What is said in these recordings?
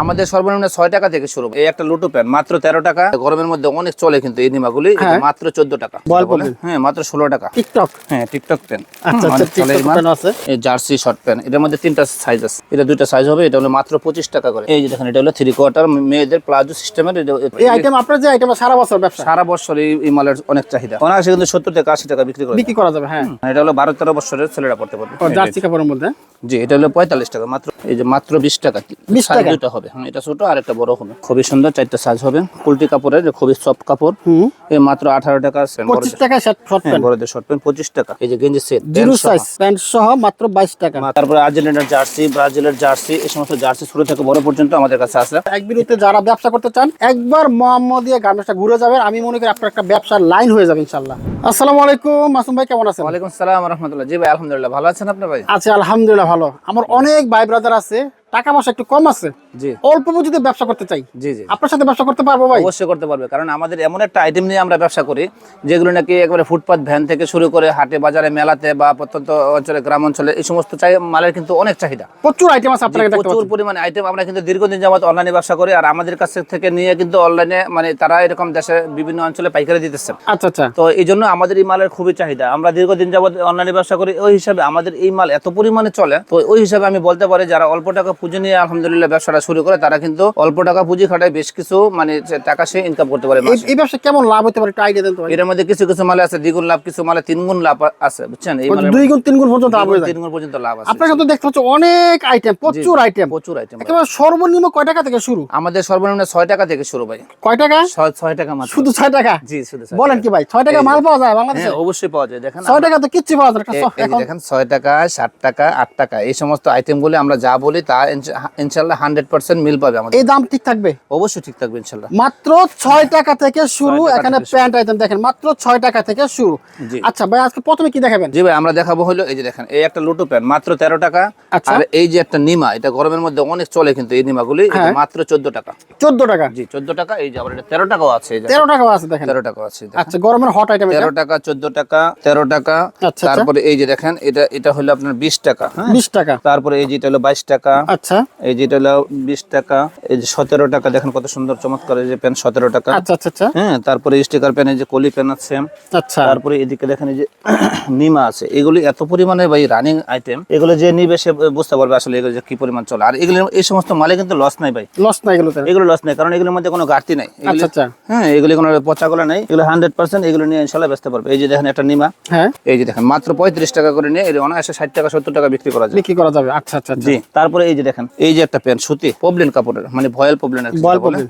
আমাদের সর্বনিম্ন ছয় টাকা থেকে শুরু এই একটা লুটো প্যান্ট মাত্র তেরো টাকা। গরমের মধ্যে অনেক চলে কিন্তু এই নিমাগুলি হ্যাঁ। মাত্র চোদ্দ টাকা? হ্যাঁ মাত্র ষোলো টাকা। টিকটক? হ্যাঁ টিকটক প্যান্ট। আচ্ছা আচ্ছা আছে। এই জার্সি শর্ট প্যান্ট এটার মধ্যে তিনটা সাইজ আছে। এটা দুইটা সাইজ হবে এটা হলো মাত্র পঁচিশ টাকা করে। এই যে দেখেন এটা হলো থ্রি কোয়ার্টার মেয়েদের প্লাজো সিস্টেমের এই আইটেম আপনার যে আইটেম সারা বছর ব্যবসা? সারা বছর এই মালের অনেক চাহিদা। অনায়াসে কিন্তু সত্তর থেকে আশি টাকা বিক্রি করে বিক্রি করা যাবে হ্যাঁ। এটা হলো বারো তেরো বছরের ছেলেরা পড়তে পারবে। জার্সি কাপড়ের মধ্যে? জি এটা হলো পঁয়তাল্লিশ টাকা মাত্র এই যে মাত্র বিশ টাকা। 20 সাইজ টাকা? দুটো হবে। হ্যাঁ এটা ছোট আর একটা বড় হবে। খুবই সুন্দর চারটা সাইজ হবে। কুলটি কাপড়ের খুবই সফট কাপড় এই মাত্র আঠারো টাকা পঁচিশ টাকা শর্ট প্যান্ট বড়দের শর্ট প্যান্ট পঁচিশ টাকা। এই যে গেঞ্জি সেট জিরো সাইজ প্যান্ট সহ মাত্র বাইশ টাকা। তারপরে আর্জেন্টিনার জার্সি ব্রাজিলের জার্সি এই সমস্ত জার্সি ছোট থেকে বড় পর্যন্ত আমাদের কাছে আছে। এক বিরুদ্ধে যারা ব্যবসা করতে চান একবার মোহাম্মদিয়া গার্মেন্টসটা ঘুরে যাবেন। আমি মনে করি আপনার একটা ব্যবসার লাইন হয়ে যাবে ইনশাল্লাহ আসসালামু আলাইকুম মাসুম ভাই কেমন আছেন? ওয়ালাইকুম সালাম রহমতুল্লাহ। জি ভাই আলহামদুলিল্লাহ ভালো আছেন আপনি ভাই? আছে আলহামদুলিল্লাহ ভালো। আমার অনেক ভাই ব্রাদার আছে টাকা পয়সা একটু কম আছে জি। অল্প পুঁজিতে ব্যবসা করতে চাই। জি জি। আপনার সাথে ব্যবসা করতে পারব ভাই? অবশ্যই করতে পারবে কারণ আমাদের এমন একটা আইটেম নিয়ে আমরা ব্যবসা করি যেগুলো নাকি একবারে ফুটপাত ভ্যান থেকে শুরু করে হাটে বাজারে মেলাতে বা প্রত্যন্ত অঞ্চলে গ্রাম অঞ্চলে এই সমস্ত চাই মালের কিন্তু অনেক চাহিদা। প্রচুর আইটেম আছে আপনাকে প্রচুর পরিমাণে আইটেম আমরা কিন্তু দীর্ঘদিন যাবত অনলাইনে ব্যবসা করি আর আমাদের কাছ থেকে নিয়ে কিন্তু অনলাইনে মানে তারা এরকম দেশের বিভিন্ন অঞ্চলে পাইকারি দিতেছে। আচ্ছা আচ্ছা। তো এই জন্য আমাদের এই মালের খুবই চাহিদা। আমরা দীর্ঘদিন যাবত অনলাইনে ব্যবসা করি ওই হিসাবে আমাদের এই মাল এত পরিমাণে চলে তো ওই হিসাবে আমি বলতে পারি যারা অল্প টাকা পুঁজি নিয়ে আলহামদুলিল্লাহ ব্যবসাটা শুরু করে তারা কিন্তু অল্প টাকা পুঁজি খাটায় বেশ কিছু মানে টাকা সে ইনকাম করতে পারে এই ব্যবসা কেমন লাভ হতে পারে আইডিয়া দেন তো এর মধ্যে কিছু কিছু মালে আছে দ্বিগুণ লাভ কিছু মালে তিন গুণ লাভ আছে বুঝছেন? এই মালের দুই গুণ তিন গুণ পর্যন্ত লাভ তিন গুণ পর্যন্ত লাভ আছে আপনার কাছে দেখতে পাচ্ছি অনেক আইটেম প্রচুর আইটেম প্রচুর আইটেম একেবারে সর্বনিম্ন কয় টাকা থেকে শুরু? আমাদের সর্বনিম্ন ছয় টাকা থেকে শুরু ভাই। কয় টাকা? ছয় টাকা মাত্র। শুধু ছয় টাকা? জি শুধু বলেন কি ভাই ছয় টাকা মাল পাওয়া যায় বাংলাদেশে? হ্যাঁ অবশ্যই পাওয়া যায়। দেখেন ছয় টাকা তো কিচ্ছু পাওয়া যায় না। দেখেন ছয় টাকা ষাট টাকা আট টাকা এই সমস্ত আইটেম গুলি আমরা যা বলি তা ইনশাল্লাহ হান্ড্রেড পার্সেন্ট মিল পাবে আমাদের। এই দাম ঠিক থাকবে? অবশ্যই ঠিক থাকবে ইনশাল্লাহ। মাত্র ছয় টাকা থেকে শুরু এখানে প্যান্ট আইটেম দেখেন মাত্র ছয় টাকা থেকে শুরু। আচ্ছা ভাই আজকে প্রথমে কি দেখাবেন? জি ভাই আমরা দেখাবো হলো এই যে দেখেন এই একটা লুটু প্যান্ট মাত্র তেরো টাকা। আচ্ছা। আর এই যে একটা নিমা এটা গরমের মধ্যে অনেক চলে কিন্তু এই নিমাগুলি এটা হ্যাঁ। মাত্র চোদ্দ টাকা। চোদ্দ টাকা? জি চোদ্দ টাকা এই যে আবার এটা তেরো টাকাও আছে তেরো টাকাও আছে দেখেন। তেরো টাকাও আছে আচ্ছা গরমের হট আইটেম তেরো টাকা চোদ্দ টাকা তেরো টাকা। আচ্ছা। তারপরে এই যে দেখেন এটা এটা হলো আপনার বিশ টাকা হ্যাঁ? বিশ টাকা। তারপরে এই যেটা হলো বাইশ টাকা। আচ্ছা। এই যেটা হলো বিশ টাকা এই যে সতেরো টাকা দেখেন কত সুন্দর চমৎকার এই যে পেন সতেরো টাকা। আচ্ছা আচ্ছা আচ্ছা। হ্যাঁ তারপরে স্টিকার পেন এই যে কলি পেন আছে। আচ্ছা। তারপরে এদিকে দেখেন এই যে নিমা আছে। এগুলি এত পরিমাণে ভাই রানিং আইটেম এগুলো যে নিবে সে বুঝতে পারবে আসলে এগুলো যে কি পরিমাণ চলে। আর এগুলো এই সমস্ত মালে কিন্তু লস নাই ভাই। লস না এগুলোতে এগুলো লস নাই কারণ এগুলোর মধ্যে কোনো ঘাটতি নাই। আচ্ছা আচ্ছা। হ্যাঁ এগুলি কোনো পচা পচাগুলো নাই। এগুলো হান্ড্রেড পার্সেন্ট এগুলো নিয়ে ইনশাল্লাহ বেচতে পারবে এই যে দেখেন একটা নিমা। হ্যাঁ। এই যে দেখেন মাত্র পঁয়ত্রিশ টাকা করে নিয়ে এর অনায়াসে ষাট টাকা সত্তর টাকা বিক্রি করা যায় বিক্রি করা যাবে। আচ্ছা আচ্ছা আচ্ছা। জি তারপরে এই যে দেখেন এই যে একটা প্যান্ট সুতি পবলিন কাপড়ের মানে ভয়েল পবলিন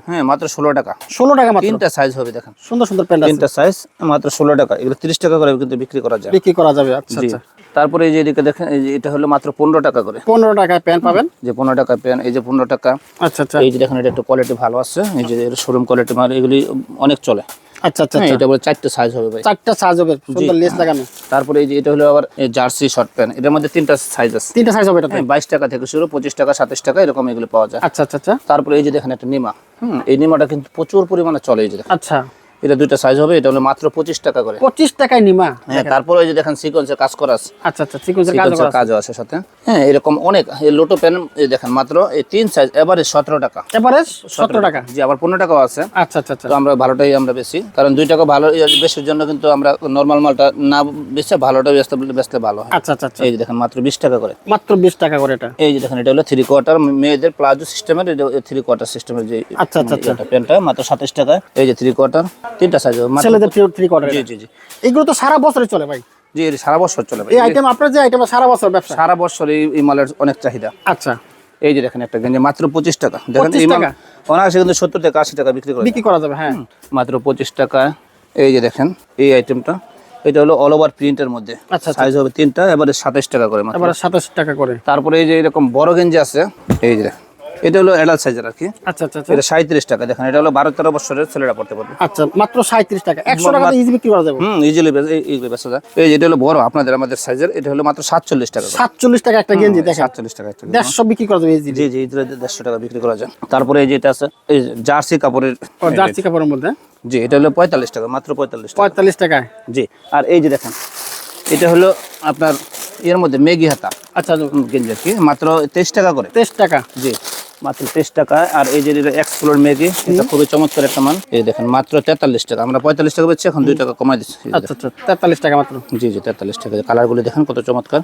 হ্যাঁ মাত্র ষোলো টাকা। ষোলো টাকা তিনটা সাইজ হবে দেখেন। সুন্দর সুন্দর প্যান্ট তিনটা সাইজ মাত্র ষোলো টাকা। এগুলো তিরিশ টাকা করে কিন্তু বিক্রি করা যায়। বিক্রি করা যাবে আচ্ছা আচ্ছা। তারপরে এই যে এদিকে দেখেন এই যে এটা হলো মাত্র পনেরো টাকা করে। পনেরো টাকায় প্যান্ট পাবেন? যে পনেরো টাকা প্যান্ট এই যে পনেরো টাকা। আচ্ছা আচ্ছা। এই যে দেখেন এটা একটু কোয়ালিটি ভালো আছে। এই যে শোরুম কোয়ালিটি মাল এগুলি অনেক চলে। আচ্ছা আচ্ছা হ্যাঁ আচ্ছা। এটা বলে চারটে সাইজ হবে ভাই। চারটা সাইজ হবে সুন্দর লেস লাগানো। তারপরে এই যে এটা হলো আবার জার্সি শর্ট প্যান্ট এটার মধ্যে তিনটা সাইজ আছে। তিনটা সাইজ হবে এটাতে? হ্যাঁ বাইশ টাকা থেকে শুরু পঁচিশ টাকা সাতাশ টাকা এরকম এগুলো পাওয়া যায়। আচ্ছা আচ্ছা আচ্ছা। তারপরে এই যে দেখেন একটা নিমা। হুম এই নিমাটা কিন্তু প্রচুর পরিমাণে চলে এই যে আচ্ছা। এটা দুইটা সাইজ হবে এটা হলো মাত্র পঁচিশ টাকা করে। পঁচিশ টাকায় নিমা? হ্যাঁ তারপরে এই যে দেখেন সিকোয়েন্সের কাজ করা আছে। আচ্ছা আচ্ছা সিকুয়েন্সের কাজ সিকোয়েন্সের কাজও আছে সাথে। হ্যাঁ এরকম অনেক এই লোটো পেন এই দেখেন মাত্র এই তিন সাইজ এবারে সতেরো টাকা। এভারেজ সতেরো টাকা। জি আবার পনেরো টাকাও আছে। আচ্ছা আচ্ছা আচ্ছা। তো আমরা ভালোটাই আমরা বেশি কারণ দুই টাকা ভালো বেশির জন্য কিন্তু আমরা নর্মাল মালটা না বেচে ভালোটা বেচতে বেচতে ভালো হয়। আচ্ছা আচ্ছা আচ্ছা। এই যে দেখেন মাত্র বিশ টাকা করে। মাত্র বিশ টাকা করে এটা। এই যে দেখেন এটা হলো থ্রি কোয়ার্টার মেয়েদের প্লাজো সিস্টেমের থ্রি কোয়ার্টার সিস্টেমের যে আচ্ছা, আচ্ছা, আচ্ছা। প্যান্টটা মাত্র সাতাশ টাকা এই যে থ্রি কোয়ার্টার তিনটা সাইজ ছেলেদের থ্রি কোয়ার্টার জি জি জি। এগুলো তো সারা বছরই চলে ভাই। জি সারা বছর চলে ভাই। এই আইটেম আপনার যে আইটেম সারা বছর ব্যবসা? সারা বছর এই মালের অনেক চাহিদা। আচ্ছা। এই যে দেখেন একটা গেঞ্জি মাত্র পঁচিশ টাকা। দেখেন 25 এই মাল টাকা? অনায়াসে কিন্তু সত্তর টাকা আশি টাকা বিক্রি করে বিক্রি করা যাবে হ্যাঁ। মাত্র পঁচিশ টাকা। এই যে দেখেন এই আইটেমটা এটা হলো অল ওভার প্রিন্টের মধ্যে। আচ্ছা, আচ্ছা। সাইজ হবে তিনটা এবারে সাতাশ টাকা করে মাত্র। এবারে সাতাশ টাকা করে। তারপরে এই যে এরকম বড় গেঞ্জি আছে এই যে দেখেন। এটা হলো অ্যাডাল্ট সাইজের আর কি। আচ্ছা আচ্ছা আচ্ছা। এটা সাঁত্রিশ টাকা দেখেন এটা হলো বারো তেরো বছরের ছেলেরা পড়তে পারবে। আচ্ছা মাত্র সাঁত্রিশ টাকা। একশো টাকা ইজি বিক্রি করা যাবে? হুম ইজিলি বেচা যায় এই এটা হলো বড় আপনাদের আমাদের সাইজের এটা হলো মাত্র সাতচল্লিশ টাকা করে। সাতচল্লিশ টাকা একটা গেঞ্জি দেখেন। টাকা একটা দেড়শো বিক্রি করা যাবে ইজি জি জি এটা টাকা বিক্রি করা যায়। তারপরে এই যে এটা আছে এই জার্সি কাপড়ের জার্সি কাপড়ের মধ্যে? জি এটা হলো পঁয়তাল্লিশ টাকা মাত্র পঁয়তাল্লিশ টাকা। পঁয়তাল্লিশ টাকা জি আর এই যে দেখেন এটা হলো আপনার এর মধ্যে মেগি হাতা। আচ্ছা গেঞ্জি আর কি মাত্র তেইশ টাকা করে। তেইশ টাকা। জি। মাত্র তেইশ টাকা। আর এই যে এক্সপ্লোর ম্যাগি এটা খুবই চমৎকার একটা মান। এই দেখেন মাত্র তেতাল্লিশ টাকা। আমরা পঁয়তাল্লিশ টাকা বেচছি এখন দুই টাকা কমাই দিচ্ছি। আচ্ছা আচ্ছা তেতাল্লিশ টাকা মাত্র। জি জি তেতাল্লিশ টাকা। কালারগুলি দেখেন কত চমৎকার।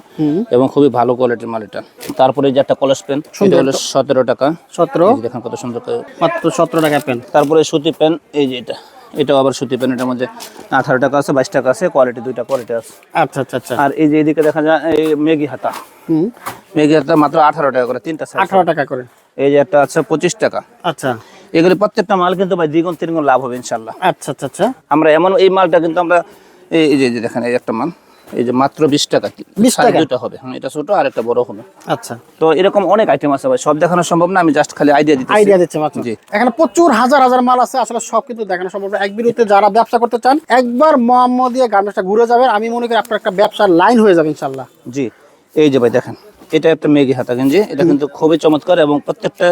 এবং খুবই ভালো কোয়ালিটির মাল এটা। তারপরে যে একটা কলস পেন এটা হলো সতেরো টাকা। সতেরো? দেখেন কত সুন্দর মাত্র সতেরো টাকা পেন তারপরে সুতি পেন এই যে এটা। এটাও আবার সুতি পেন এটার মধ্যে আঠারো টাকা আছে বাইশ টাকা আছে কোয়ালিটি দুইটা কোয়ালিটি আছে। আচ্ছা আচ্ছা আচ্ছা। আর এই যে এদিকে দেখা যায় এই মেগি হাতা। মেগি হাতা মাত্র আঠারো টাকা করে তিনটা আঠারো টাকা করে। এই যে একটা আছে পঁচিশ টাকা। আচ্ছা। এগুলি প্রত্যেকটা মাল কিন্তু ভাই দ্বিগুণ তিনগুণ লাভ হবে ইনশাল্লাহ আচ্ছা আচ্ছা আচ্ছা। আমরা এমন এই মালটা কিন্তু আমরা এই যে দেখেন এই একটা মাল। এই যে মাত্র বিশ টাকা 20 সাইজ টাকা? দুটো হবে। হ্যাঁ, এটা ছোট আর একটা বড় হবে। আচ্ছা। তো এরকম অনেক আইটেম আছে ভাই সব দেখানো সম্ভব না আমি জাস্ট খালি আইডিয়া দিতে আইডিয়া দিচ্ছে মাত্র। জি। এখানে প্রচুর হাজার হাজার মাল আছে আসলে সব কিন্তু দেখানো সম্ভব না। এক বিরুদ্ধে যারা ব্যবসা করতে চান একবার মোহাম্মদিয়া গার্মেন্টসটা ঘুরে যাবেন। আমি মনে করি আপনার একটা ব্যবসার লাইন হয়ে যাবে ইনশাল্লাহ জি। এই যে ভাই দেখেন এটা একটা মেগি হাতা গেঞ্জি। এটা কিন্তু খুবই চমৎকার এবং প্রত্যেকটা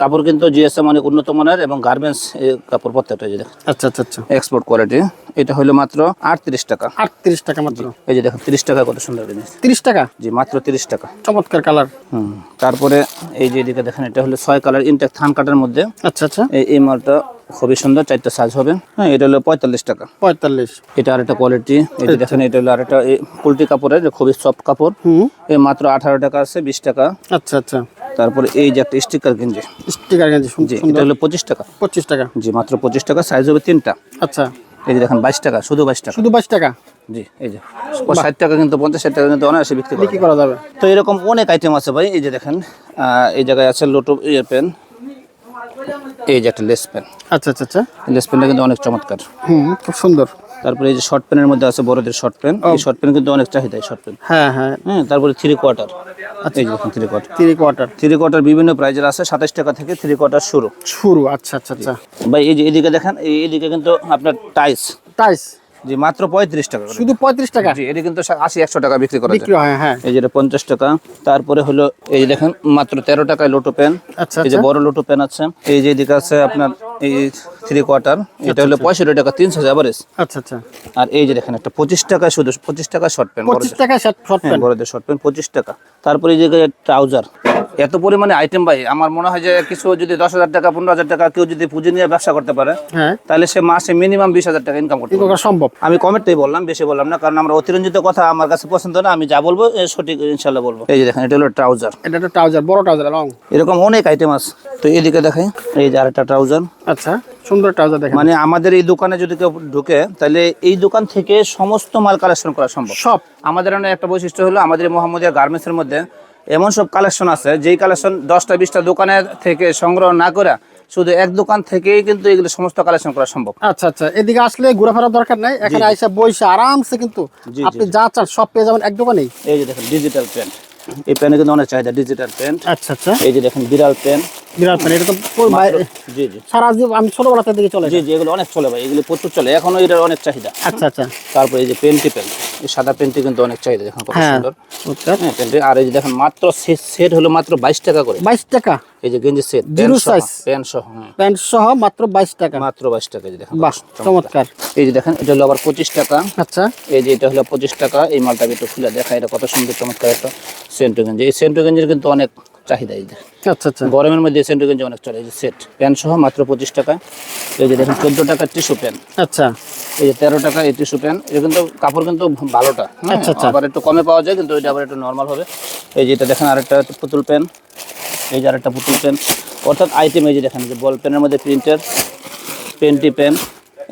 কাপড় কিন্তু জিএসএম অনেক উন্নত মানের এবং গার্মেন্টস কাপড় প্রত্যেকটা যে দেখেন। আচ্ছা আচ্ছা আচ্ছা। এক্সপোর্ট কোয়ালিটি এটা হলো মাত্র আটত্রিশ টাকা। আটত্রিশ টাকা মাত্র। এই যে দেখেন ত্রিশ টাকা কত সুন্দর জিনিস। তিরিশ টাকা? জি মাত্র তিরিশ টাকা। চমৎকার কালার হুম তারপরে এই যে এদিকে দেখেন এটা হলো ছয় কালার ইনটেক থান কাটার মধ্যে। আচ্ছা আচ্ছা। এই এই মালটা খুবই সুন্দর চারটা সাইজ হবে। হ্যাঁ এটা হলো পঁয়তাল্লিশ টাকা। পঁয়তাল্লিশ। এটা আরেকটা কোয়ালিটি যে দেখেন এটা হলো আরেকটা এই কুলটি কাপড়ের যে খুবই সফট কাপড়। হুম। এই মাত্র আঠারো টাকা আছে বিশ টাকা। আচ্ছা আচ্ছা। তারপরে এই যে একটা স্টিকার গেঞ্জি। স্টিকার গেঞ্জি জি এটা হলো পঁচিশ টাকা। পঁচিশ টাকা। জি মাত্র পঁচিশ টাকা সাইজ হবে তিনটা। আচ্ছা। এই যে দেখেন বাইশ টাকা শুধু বাইশ টাকা। শুধু বাইশ টাকা? জি এই যে ষাট টাকা কিন্তু পঞ্চাশ ষাট টাকা কিন্তু অনায়াসে বিক্রি করা বিক্রি যায়। করা যাবে। তো এরকম অনেক আইটেম আছে ভাই এই যে দেখেন আহ, এই জায়গায় আছে লোটো ইয়ে পেন এই যে একটা লেস পেন। আচ্ছা আচ্ছা আচ্ছা। লেস পেনটা কিন্তু অনেক চমৎকার। হুম খুব সুন্দর। তারপরে এই যে শর্ট পেনের মধ্যে আছে বড়দের শর্ট পেন। এই শর্ট পেন কিন্তু অনেক চাহিদা শর্ট পেন। হ্যাঁ হ্যাঁ। হ্যাঁ তারপরে থ্রি কোয়ার্টার এই যে দেখুন three quarter three quarter three quarter বিভিন্ন প্রাইজের আছে সাতাশ টাকা থেকে থ্রি কোয়ার্টার শুরু। শুরু আচ্ছা আচ্ছা আচ্ছা। ভাই এই যে এদিকে দেখেন এই এদিকে কিন্তু আপনার টাইস টাইস জি মাত্র পঁয়ত্রিশ টাকা শুধু পঁয়ত্রিশ টাকা? জি এটি কিন্তু আশি একশো টাকা বিক্রি করা বিক্রি হয় হ্যাঁ। এই যেটা পঞ্চাশ টাকা। তারপরে হলো এই যে দেখেন মাত্র তেরো টাকায় লোটো পেন। আচ্ছা এই যে বড় লোটো পেন আছে। এই যে এদিকে আছে আপনার এই থ্রি কোয়ার্টার এটা হলো পঁয়ষট্টি টাকা তিনশো অ্যাভারেজ আচ্ছা আচ্ছা। আর এই যে দেখেন একটা পঁচিশ টাকায় শুধু পঁচিশ টাকা শর্ট পেন পঁচিশ টাকা শর্ট প্যান্ট বড়দের শর্ট পেন পঁচিশ টাকা। তারপরে এই যে ট্রাউজার এত পরিমাণে আইটেম ভাই আমার মনে হয় যে কিছু যদি দশ হাজার টাকা পনেরো হাজার টাকা কেউ যদি পুঁজি নিয়ে ব্যবসা করতে পারে হ্যাঁ। তাহলে সে মাসে মিনিমাম বিশ হাজার টাকা ইনকাম করতে সম্ভব। আমি কমেন্টটাই বললাম বেশি বললাম না কারণ আমরা অতিরঞ্জিত কথা আমার কাছে পছন্দ না আমি যা বলব সঠিক ইনশাল্লাহ বলব। এই যে দেখেন এটা হলো ট্রাউজার এটা একটা ট্রাউজার বড় ট্রাউজার লং এরকম অনেক আইটেম আছে। তো এদিকে দেখাই এই যে আরেকটা ট্রাউজার আচ্ছা সুন্দর ট্রাউজার দেখেন। মানে আমাদের এই দোকানে যদি কেউ ঢুকে তাহলে এই দোকান থেকে সমস্ত মাল কালেকশন করা সম্ভব। সব। আমাদের একটা বৈশিষ্ট্য হলো আমাদের মোহাম্মদিয়া গার্মেন্টসের মধ্যে এমন সব কালেকশন আছে যেই কালেকশন দশটা বিশটা দোকানের থেকে সংগ্রহ না করে শুধু এক দোকান থেকেই কিন্তু এগুলো সমস্ত কালেকশন করা সম্ভব। আচ্ছা আচ্ছা। এদিকে আসলে ঘোরাফেরার দরকার নাই এখানে আইসা বইসা আরামসে কিন্তু আপনি যা চান সব পেয়ে যাবেন এক দোকানেই। এই যে দেখেন ডিজিটাল পেন এই পেনে কিন্তু অনেক চাহিদা ডিজিটাল পেন আচ্ছা আচ্ছা। এই যে দেখেন বিড়াল পেন বিড়াল পেন এটা তো জি জি। সারা জীব আমি ছোটবেলা থেকে চলে জি জি এগুলো অনেক চলে ভাই এগুলো প্রচুর চলে। এখনও এটার অনেক চাহিদা। আচ্ছা আচ্ছা। তারপরে এই যে পেনটি পেন এই সাদা পেনটি কিন্তু অনেক চাহিদা দেখেন কত হ্যাঁ সুন্দর? হ্যাঁ পেন্টি। আর এই যে দেখেন মাত্র সেট হলো মাত্র বাইশ টাকা করে। বাইশ টাকা? এই যে গেঞ্জি সেট Zero size? প্যান্ট সহ হ্যাঁ। প্যান্ট সহ মাত্র বাইশ টাকা। মাত্র বাইশ টাকা এই যে দেখেন। বাহ চমৎকার। এই যে দেখেন এটা হলো আবার পঁচিশ টাকা। আচ্ছা। এই যে এটা হলো পঁচিশ টাকা এই মালটা আমি একটু খুলে দেখা এটা কত সুন্দর চমৎকার একটা সেন্টু গেঞ্জি। এই সেন্টু গেঞ্জির কিন্তু অনেক চাহিদা এই আচ্ছা আচ্ছা। গরমের মধ্যে সেন্টু গেঞ্জি অনেক চলে এই যে সেট। প্যান্ট সহ মাত্র পঁচিশ টাকা। এই যে দেখেন চোদ্দ টাকার টিস্যু প্যান্ট। আচ্ছা। এই যে তেরো টাকা এই টিস্যু প্যান্ট এটা কিন্তু কাপড় কিন্তু ভালোটা হ্যাঁ? আচ্ছা, আচ্ছা। আবার একটু কমে পাওয়া যায় কিন্তু এটা আবার একটু নর্মাল হবে। এই যে এটা দেখেন আরেকটা পুতুল পেন এই যে আরেকটা পুতুল পেন। অর্থাৎ আইটেম এই যে দেখেন যে বল পেনের মধ্যে প্রিন্টার পেন্টি পেন।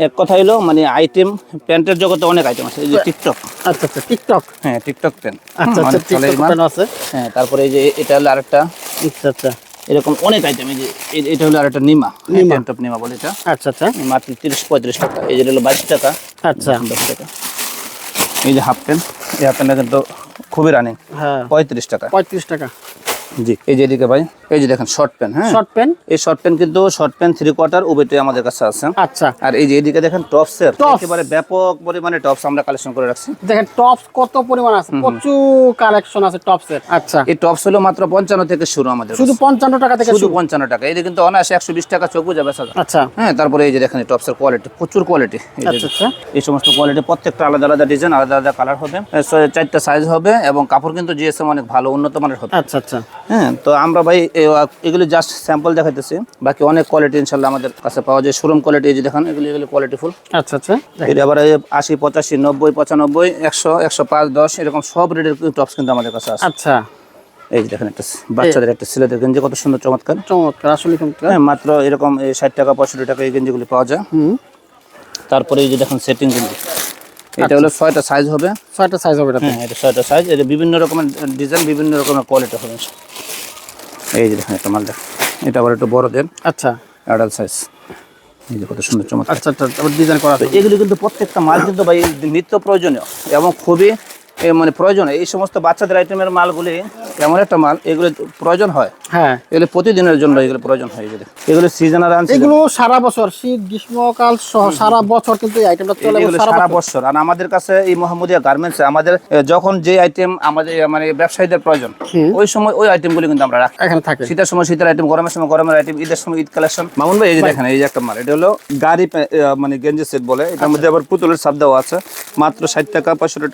এক কথা হলো মানে আইটেম প্যান্টের জগতে অনেক আইটেম আছে। এই যে টিকটক। আচ্ছা আচ্ছা টিকটক। হ্যাঁ টিকটক পেন। আচ্ছা আচ্ছা এই টিকটক আছে। হ্যাঁ তারপরে এই যে এটা হলো আরেকটা। আচ্ছা আচ্ছা। এরকম অনেক আইটেম এই যে এটা হলো আরেকটা নিমা। নিমা। অফ নিমা বলে এটা। আচ্ছা আচ্ছা। মাত্র তিরিশ পঁয়ত্রিশ টাকা। এই যে হলো বাইশ টাকা। আচ্ছা। দশ টাকা। এই যে হাফ প্যান্ট এই হাফ প্যান্টটা কিন্তু খুবই রানিং। হ্যাঁ। পঁয়ত্রিশ টাকা। পঁয়ত্রিশ টাকা। জি। এই যে এদিকে ভাই। এই যে দেখেন শর্ট প্যান্ট হ্যাঁ? শর্ট প্যান্ট এই শর্ট প্যান্ট কিন্তু শর্ট প্যান্ট থ্রি কোয়ার্টার উভয়টাই আমাদের কাছে আছে। আচ্ছা। আর এই যে এদিকে দেখেন টপসের Tops। একেবারে ব্যাপক পরিমাণে টপস আমরা কালেকশন করে রাখছি। দেখেন টপস কত পরিমাণ আছে? প্রচুর কালেকশন আছে টপসের আচ্ছা। এই টপস হলো মাত্র পঞ্চান্ন থেকে শুরু আমাদের শুধু পঞ্চান্ন টাকা থেকে শুধু শুরু। পঞ্চান্ন টাকা। এই কিন্তু অনায়াসে একশো বিশ টাকা চোখ বুঝে বেচা যায়। আচ্ছা। হ্যাঁ তারপরে এই যে দেখেন টপসের কোয়ালিটি প্রচুর কোয়ালিটি আচ্ছা আচ্ছা। এই সমস্ত কোয়ালিটি প্রত্যেকটা আলাদা আলাদা ডিজাইন আলাদা আলাদা কালার হবে। চারটা সাইজ হবে এবং কাপড় কিন্তু জিএসএম অনেক ভালো উন্নত মানের হবে। আচ্ছা আচ্ছা। হ্যাঁ তো আমরা ভাই এগুলি জাস্ট স্যাম্পল দেখাইতেছি। বাকি অনেক কোয়ালিটি ইনশাল্লাহ আমাদের কাছে পাওয়া যায়। শোরুম কোয়ালিটি এই যে দেখেন এগুলি এগুলি কোয়ালিটি ফুল আচ্ছা আচ্ছা এটা আবার আশি পঁচাশি নব্বই পঁচানব্বই একশো একশো পাঁচ দশ এরকম সব রেটের টপস কিন্তু আমাদের কাছে আছে। আচ্ছা। এই দেখেন একটা বাচ্চাদের একটা ছেলেদের গেঞ্জি কত সুন্দর চমৎকার। চমৎকার আসলে হ্যাঁ মাত্র এরকম এই ষাট টাকা পঁয়ষট্টি টাকা এই গেঞ্জিগুলি পাওয়া যায়। হুম। তারপরে এই যে দেখেন সেটিং গেঞ্জি এটা হলো ছয়টা সাইজ হবে। ছয়টা সাইজ হবে হ্যাঁ এটা ছয়টা সাইজ এটা বিভিন্ন রকমের ডিজাইন বিভিন্ন রকমের কোয়ালিটি হবে। এই যে দেখেন একটা মাল দেখ এটা আবার একটু বড়দের আচ্ছা। অ্যাডাল্ট সাইজ এই যে কত সুন্দর চমৎকার। আচ্ছা আচ্ছা ডিজাইন করা আছে। এগুলো কিন্তু প্রত্যেকটা মাল কিন্তু ভাই নিত্য প্রয়োজনীয় এবং খুবই মানে প্রয়োজন এই সমস্ত বাচ্চাদের আইটেমের মালগুলি এমন একটা মাল এগুলো প্রয়োজন হয়? হ্যাঁ। এগুলো প্রতিদিনের জন্য এগুলো প্রয়োজন হয় এগুলো এগুলো সিজনাল এগুলো সারা বছর শীত গ্রীষ্মকাল সহ সারা বছর কিন্তু এই আইটেমটা চলে এগুলো সারা বছর। বছর। আর আমাদের কাছে এই মোহাম্মদিয়া গার্মেন্টসে আমাদের যখন যে আইটেম আমাদের মানে ব্যবসায়ীদের প্রয়োজন ওই সময় ওই আইটেমগুলো কিন্তু আমরা রাখি। এখানে থাকে। শীতের সময় শীতের আইটেম গরমের সময় গরমের আইটেম ঈদের সময় ঈদ কালেকশন মামুন ভাই এই যে দেখেন এই যে একটা মাল এটা হলো গাড়ি মানে গেঞ্জি সেট বলে। এটার মধ্যে আবার পুতুলের সাপ দেওয়া আছে। মাত্র ষাট টাকা পঁয়ষট্টি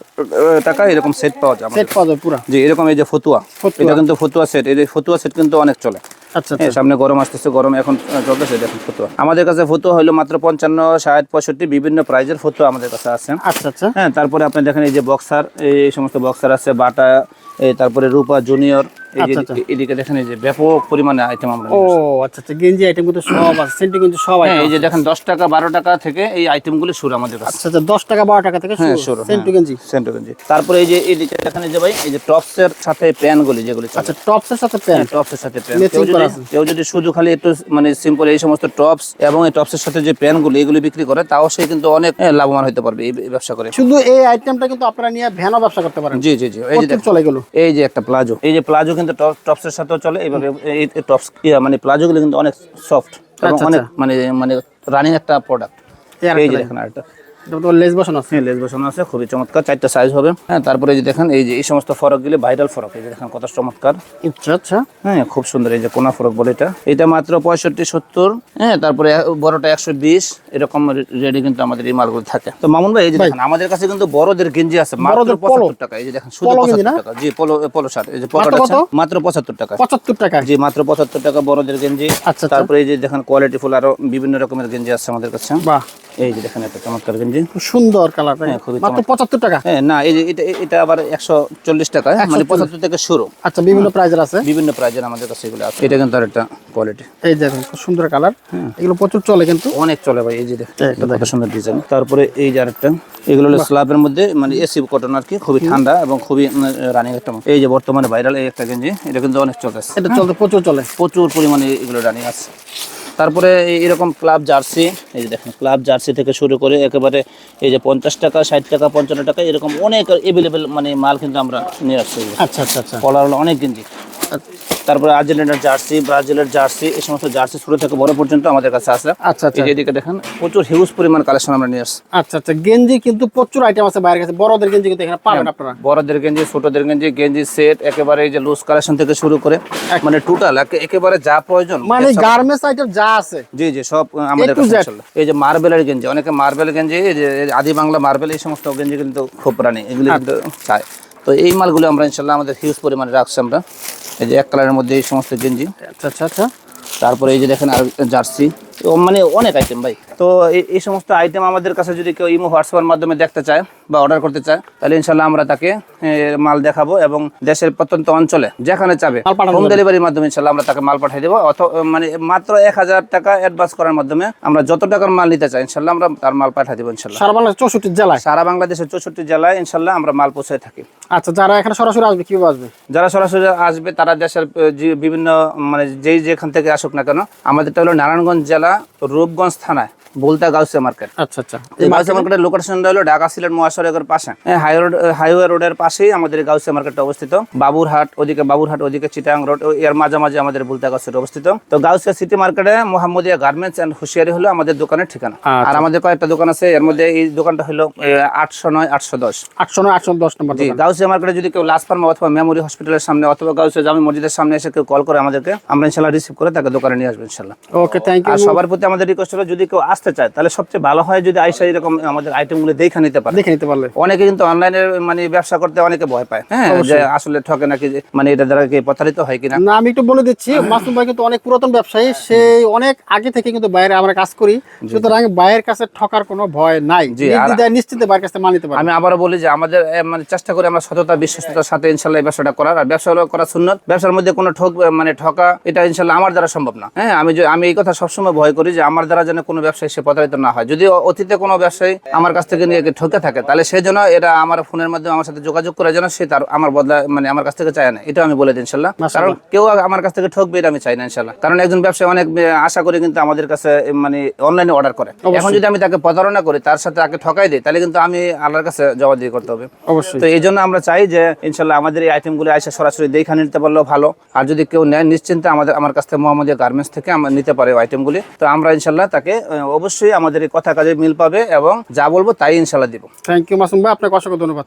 টাকা এরকম সেট পাওয়া যায় আমাদের। সেট পাওয়া যায় পুরো? জি এরকম এই যে ফতুয়া। এটা কিন্তু ফতুয়া সেট এই যে ফতুয়া সেট কিন্তু অনেক চলে। আচ্ছা হ্যাঁ আচ্ছা। সামনে গরম আসতেছে গরম এখন চলতেছে দেখুন ফতুয়া। আমাদের কাছে ফতুয়া হলো মাত্র পঞ্চান্ন ষাট পঁয়ষট্টি বিভিন্ন প্রাইজের ফতুয়া আমাদের কাছে আছে। আচ্ছা আচ্ছা। হ্যাঁ তারপরে আপনি দেখেন এই যে বক্সার এই সমস্ত বক্সার আছে বাটা তারপরে রূপা জুনিয়র এই যে আচ্ছা, আচ্ছা। এদিকে দেখেন এই যে ব্যাপক পরিমাণে আইটেম আমরা ও আচ্ছা আচ্ছা গেঞ্জি আইটেম কিন্তু সব আছে সেন্টি কিন্তু সব হ্যাঁ আইটেম এই যে দেখেন দশ টাকা বারো টাকা থেকে এই আইটেমগুলি শুরু আমাদের কাছে। আচ্ছা আচ্ছা দশ টাকা বারো টাকা থেকে হ্যাঁ শুরু শুরু গেঞ্জি। সেন্টু গেঞ্জি। তারপরে এই যে এদিকে দেখেন এই যে ভাই এই যে টপসের সাথে প্যানগুলি যেগুলি চলে। আচ্ছা টপসের সাথে সাথে প্যান Matching কেউ যদি করা কেউ যদি শুধু খালি একটু মানে সিম্পল এই সমস্ত টপস এবং এই টপসের সাথে যে প্যানগুলি এগুলি বিক্রি করে তাও সে কিন্তু অনেক হ্যাঁ, লাভবান হতে পারবে এই এই ব্যবসা করে। শুধু এই আইটেমটা কিন্তু আপনারা নিয়ে ভ্যানও ব্যবসা করতে পারেন। জি জি জি। এই যে চলে গেল এই যে একটা প্লাজো এই যে প্লাজো কিন্তু টপসের সাথেও চলে। এইভাবে এই টপস মানে প্লাজোগুলো কিন্তু অনেক সফট এবং আচ্ছা, অনেক মানে মানে রানিং একটা প্রোডাক্ট এই যে দেখেন। আরেকটা। লেস বসানো আছে? হ্যাঁ লেস বসানো আছে খুবই চমৎকার চারটা সাইজ হবে। হ্যাঁ তারপরে যে দেখেন এই যে এই সমস্ত ফরকগুলি ভাইরাল ফরক এই যে দেখেন কত চমৎকার। আচ্ছা আচ্ছা। হ্যাঁ খুব সুন্দর এই যে কোনা ফরক বলে এটা। এটা মাত্র পঁয়ষট্টি সত্তর। হ্যাঁ তারপরে বড়টা একশো বিশ। এরকম রেডি কিন্তু আমাদের এই মালগুলো থাকে। তো মামুন ভাই এই যে দেখেন আমাদের কাছে কিন্তু বড়দের গেঞ্জি আছে মাত্র পঁচাত্তর টাকা। এই যে দেখেন শুধু পঁচাত্তর টাকা। জি পলো পলো শার্ট এই যে পকেট মাত্র পঁচাত্তর টাকা। পঁচাত্তর টাকা। জি মাত্র পঁচাত্তর টাকা বড়দের গেঞ্জি। আচ্ছা, আচ্ছা। তারপরে এই যে দেখেন কোয়ালিটি ফুল আরও বিভিন্ন রকমের গেঞ্জি আছে আমাদের কাছে। বাহ। এই যে দেখেন একটা চমৎকার গেঞ্জি খুব সুন্দর কালারটা হ্যাঁ, খুবই মাত্র পঁচাত্তর টাকা? হ্যাঁ না এই যে এটা এটা আবার একশো চল্লিশ টাকা মানে পঁচাত্তর থেকে শুরু। আচ্ছা বিভিন্ন প্রাইজের আছে? বিভিন্ন প্রাইজের আমাদের কাছে এগুলো আছে। এটা কিন্তু আর একটা কোয়ালিটি এই দেখুন খুব সুন্দর কালার এগুলো প্রচুর চলে কিন্তু। অনেক চলে ভাই এই যে দেখ এই একটা কত সুন্দর ডিজাইন তারপরে এই যে আরেকটা এগুলো হলো স্ল্যাবের মধ্যে মানে এসি কটন আর কি খুবই ঠান্ডা এবং খুবই রানিং একটা এই যে বর্তমানে ভাইরাল এই একটা গেঞ্জি এটা কিন্তু অনেক চলতেছে। এটা চলতে প্রচুর চলে। প্রচুর পরিমাণে এগুলো রানিং আছে। তারপরে এরকম ক্লাব জার্সি এই যে দেখেন ক্লাব জার্সি থেকে শুরু করে একেবারে এই যে পঞ্চাশ টাকা ষাট টাকা পঞ্চান্ন টাকা এরকম অনেক এভেলেবেল মানে মাল কিন্তু আমরা নিয়ে আসছি আচ্ছা আচ্ছা আচ্ছা। কলার হলো অনেক গেঞ্জি তারপরে আর্জেন্টিনার জার্সি ব্রাজিলের জার্সি এই সমস্ত জার্সি শুরু থেকে বড় পর্যন্ত আমাদের কাছে আছে। আচ্ছা আচ্ছা। এদিকে দেখেন প্রচুর হিউজ পরিমাণ কালেকশন আমরা নিয়ে আসছি। আচ্ছা আচ্ছা। গেঞ্জি কিন্তু প্রচুর আইটেম আছে বাইরের কাছে। বড়দের গেঞ্জি কিন্তু এখানে পাবেন আপনারা। বড়দের গেঞ্জি ছোটদের গেঞ্জি গেঞ্জি সেট একেবারে এই যে লুজ কালেকশন থেকে শুরু করে মানে টোটাল একেবারে যা প্রয়োজন। মানে গার্মেন্টস আইটেম যা আছে। জি জি সব আমাদের কাছে এই যে মার্বেলের গেঞ্জি অনেকে মার্বেল গেঞ্জি এই যে আদি বাংলা মার্বেল এই সমস্ত গেঞ্জি কিন্তু খুব প্রাণী এগুলি কিন্তু চায় তো এই মালগুলো আমরা ইনশাল্লাহ আমাদের হিউজ পরিমাণে রাখছি আমরা। এই যে এক কালারের মধ্যে এই সমস্ত গেঞ্জি। আচ্ছা আচ্ছা আচ্ছা। তারপরে এই যে দেখেন আর জার্সি। মানে অনেক আইটেম ভাই। তো এই সমস্ত আইটেম আমাদের কাছে যদি কেউ ইমো হোয়াটসঅ্যাপের মাধ্যমে দেখতে চায় বা অর্ডার করতে চায় তাহলে ইনশাল্লাহ আমরা তাকে মাল দেখাবো এবং দেশের প্রত্যন্ত অঞ্চলে যেখানে চাবে হোম। ডেলিভারির মাধ্যমে ইনশাল্লাহ আমরা তাকে মাল পাঠিয়ে দেবো। অথবা মানে মাত্র এক হাজার টাকা অ্যাডভান্স করার মাধ্যমে আমরা যত টাকার মাল নিতে চাই ইনশাল্লাহ আমরা তার মাল পাঠিয়ে দেবো ইনশাল্লাহ সারা বাংলাদেশ চৌষট্টি জেলায়? সারা বাংলাদেশের চৌষট্টি জেলায় ইনশাল্লাহ আমরা মাল পৌঁছে থাকি। আচ্ছা যারা এখানে সরাসরি আসবে কীভাবে আসবে? যারা সরাসরি আসবে তারা দেশের বিভিন্ন মানে যেই যেখান থেকে আসুক না কেন আমাদেরটা হলো নারায়ণগঞ্জ জেলা রূপগঞ্জ থানায় বুলতা গাউসিয়া মার্কেট। আচ্ছা আচ্ছা। এই গাউসিয়া মার্কেটের লোকেশনটা হলো ঢাকা সিলেট মহাসড়কের পাশে। হাইওয়ে রোড হাইওয়ে রোডের পাশেই আমাদের গাউসিয়া মার্কেটটা অবস্থিত। বাবুরহাট ওদিকে বাবুরহাট ওদিকে চিটাং রোডের মাঝামাঝি আমাদের বুলতা গাউসিয়া অবস্থিত। তো গাউসিয়া সিটি মার্কেটে মোহাম্মদিয়া গার্মেন্টস এন্ড হুশিয়ারি হলো আমাদের দোকানের ঠিকানা। আচ্ছা। আর আমাদের কয়েকটা দোকান আছে এর মধ্যে এই দোকানটা হলো আটশো নয় আটশো দশ। আটশো নয় আটশো দশ নম্বর জি গাউসিয়া মার্কেটে যদি কেউ লাস্ট ফার্মা অথবা মেমোরি হসপিটালের সামনে অথবা গাউসিয়া জামি মসজিদের সামনে এসে কেউ কল করে আমাদেরকে আমরা ইনশাল্লাহ রিসিভ করে তাকে দোকানে নিয়ে আসব ইনশাল্লাহ। ওকে থ্যাংক ইউ সবার প্রতি আমাদের রিকোয়েস্ট হলো যদি কেউ আসতে চায় তাহলে সবচেয়ে ভালো হয় যদি আইসা এরকম আমাদের আইটেমগুলো দেখে নিতে পারে। দেখে নিতে পারলে। অনেকে কিন্তু অনলাইনে মানে ব্যবসা করতে অনেকে ভয় পায় হ্যাঁ? যে আসলে ঠকে নাকি মানে এটা দ্বারা কি প্রতারিত হয় কিনা? না আমি একটু বলে দিচ্ছি মাসুম ভাই কিন্তু অনেক পুরাতন ব্যবসায়ী সেই অনেক আগে থেকে কিন্তু বাইরে আমরা কাজ করি। সুতরাং বাইরের কাছে ঠকার কোনো ভয় নাই। নিশ্চিন্তে বাইরের কাছে মানিতে পারে আমি আবারও বলি যে আমাদের মানে চেষ্টা করি আমরা সততা বিশ্বস্ততার সাথে ইনশাল্লাহ ব্যবসাটা করার। আর ব্যবসা হলো করা সুন্নত। ব্যবসার মধ্যে কোনো ঠক মানে ঠকা এটা ইনশাল্লাহ আমার দ্বারা সম্ভব না হ্যাঁ? আমি আমি এই কথা সবসময় ভয় করি যে আমার দ্বারা যেন কোনো ব্যবসায়ী সে প্রতারিত না হয়। যদি অতীতে কোনো ব্যবসায়ী আমার কাছ থেকে নিয়ে ঠকে থাকে তাহলে সেই জন্য এটা আমার ফোনের মাধ্যমে আমার সাথে যোগাযোগ করে যেন সে তার আমার বদলা মানে আমার কাছ থেকে চায় না। এটা আমি বলে দিই ইনশাল্লাহ। কারণ কেউ আমার কাছ থেকে ঠকবে এটা আমি চাই না ইনশাল্লাহ। কারণ একজন ব্যবসায়ী অনেক আশা করে কিন্তু আমাদের কাছে মানে অনলাইনে অর্ডার করে। এখন যদি আমি তাকে প্রতারণা করি তার সাথে তাকে ঠকাই দিই তাহলে কিন্তু আমি আল্লাহর কাছে জবাবদিহি করতে হবে। অবশ্যই। তো এই জন্য আমরা চাই যে ইনশাল্লাহ আমাদের এই আইটেমগুলো এসে সরাসরি দেখে নিতে পারলেও ভালো। আর যদি কেউ নেয় নিশ্চিন্তে আমাদের আমার কাছ থেকে মোহাম্মদিয়া গার্মেন্টস থেকে আমরা নিতে পারে আইটেমগুলি তো আমরা ইনশাল্লাহ তাকে অবশ্যই আমাদের এই কথা কাজে মিল পাবে এবং যা বলব তাই ইনশাল্লাহ দিব। থ্যাংক ইউ মাসুম ভাই। আপনাকে অসংখ্য ধন্যবাদ।